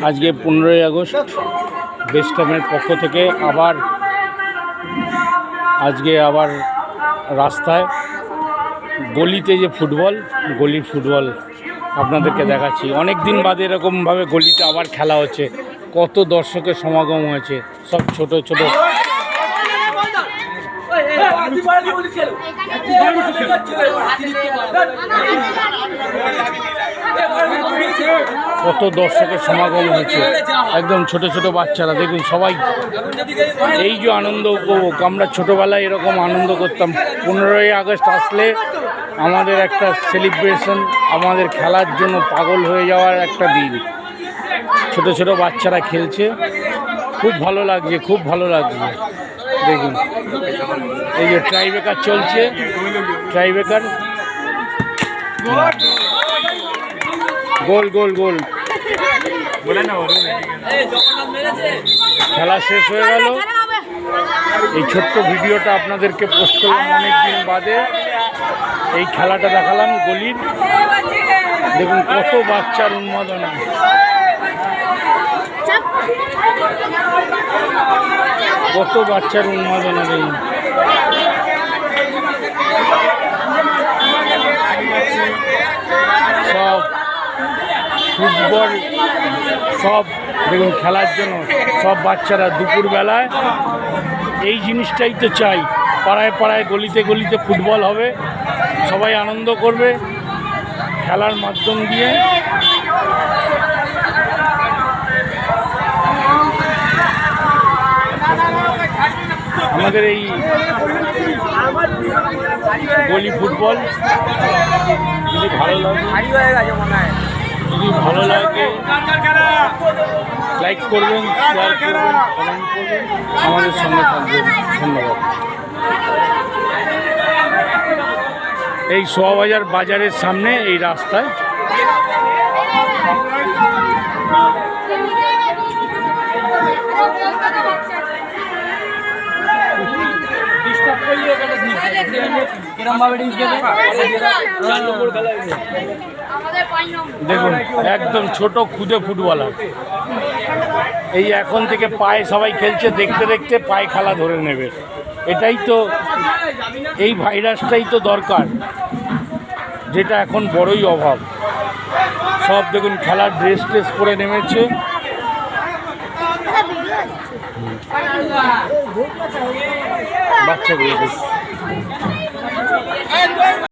আজকে পনেরোই আগস্ট বেস্টামের পক্ষ থেকে আবার আজকে আবার রাস্তায় গলিতে যে ফুটবল গলির ফুটবল আপনাদেরকে দেখাচ্ছি অনেক দিন বাদে এরকমভাবে গলিতে আবার খেলা হচ্ছে কত দর্শকের সমাগম হয়েছে সব ছোট ছোট কত দর্শকের সমাগম হয়েছে। একদম ছোট ছোট বাচ্চারা, দেখুন সবাই। এই যে আনন্দ উপভোগ, আমরা ছোটোবেলায় এরকম আনন্দ করতাম। পনেরোই আগস্ট আসলে আমাদের একটা সেলিব্রেশন আমাদের খেলার জন্য পাগল হয়ে যাওয়ার একটা দিন। ছোট ছোট বাচ্চারা খেলছে। খুব ভালো লাগছে, খুব ভালো লাগছে। দেখুন, এই যে ট্রাইবেকার চলছে। Tiebreaker goal goal goal. খেলা শেষ হয়ে গেল। এই ছোট্ট ভিডিওটা আপনাদেরকে পোস্ট করলাম অনেক দিন বাদে। এই খেলাটা দেখালাম গলির। দেখুন কত বাচ্চার উন্মাদনা। কত বাচ্চার উন্মাদনা দেখুন সব ফুটবল সব দেখুন খেলার জন্য সব বাচ্চারা দুপুরবেলায়। এই জিনিসটাই তো চাই। পাড়ায় পাড়ায় গলিতে গলিতে ফুটবল হবে। সবাই আনন্দ করবে খেলার মাধ্যম দিয়ে। আমাদের এই গলি ফুটবল। ভালো লাগে। যদি ভালো লাগে। লাইক করবেন শেয়ার করবেন কমেন্ট করবেন। আমাদের সঙ্গে থাকবেন। ধন্যবাদ। এই সোয়াবাজার বাজারের সামনে এই রাস্তায়। দেখুন, একদম ছোট খুদে ফুটবলার। এই এখন থেকে পায়ে সবাই খেলছে, দেখতে দেখতে পায়ে খেলা ধরে নেবে। এটাই তো, এই ভাইরাসটাই তো দরকার, যেটা এখন বড়ই অভাব। সব দেখুন, খেলার ড্রেস ট্রেস পরে নেমেছে। বাচ্চাগুলো।